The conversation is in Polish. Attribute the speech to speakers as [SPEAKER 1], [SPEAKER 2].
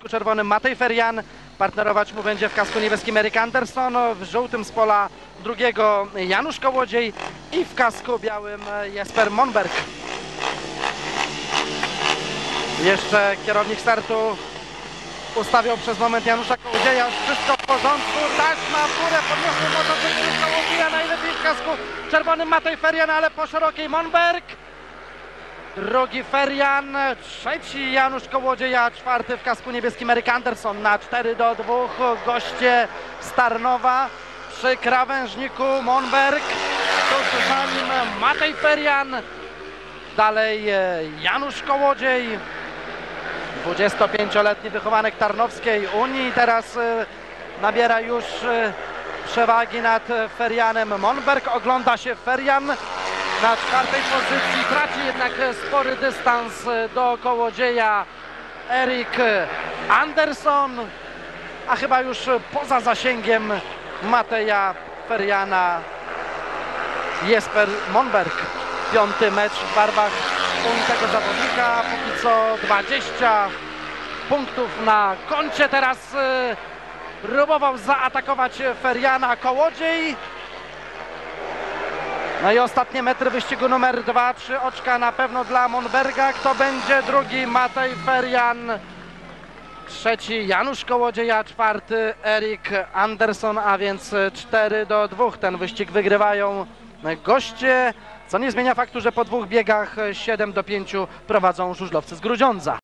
[SPEAKER 1] kasku czerwonym Matej Ferian. Partnerować mu będzie w kasku niebieskim Erik Anderson. W żółtym z pola drugiego Janusz Kołodziej i w kasku białym Jesper Monberg. Jeszcze kierownik startu ustawiał przez moment Janusza Kołodzieja. Wszystko w porządku. Taśma w górę podniosły motocykl Kołodzieja. Najlepiej w kasku czerwonym Matej Ferian, ale po szerokiej Monberg. Drugi Ferian, trzeci Janusz Kołodzieja, czwarty w kasku niebieskim Erik Anderson na 4 do 2. Goście Starnowa przy krawężniku Monberg. Tuż za nim Matej Ferian. Dalej e, Janusz Kołodziej. 25-letni wychowanek Tarnowskiej Unii. Teraz e, nabiera już e, przewagi nad Ferianem Monberg. Ogląda się Ferian na czwartej pozycji. Traci jednak e, spory dystans e, do kołodzieja Erik Anderson, a chyba już poza zasięgiem Mateja Feriana Jesper Monberg. Piąty mecz w barwach tego zawodnika. Póki co 20 punktów na koncie. Teraz e, próbował zaatakować Feriana Kołodziej. No i ostatnie metry wyścigu numer dwa, trzy oczka na pewno dla Monberga. Kto będzie drugi? Matej Ferian. Trzeci Janusz Kołodzieja, czwarty Erik Anderson, a więc 4 do 2. Ten wyścig wygrywają goście, co nie zmienia faktu, że po dwóch biegach 7 do 5 prowadzą żużlowcy z Grudziądza.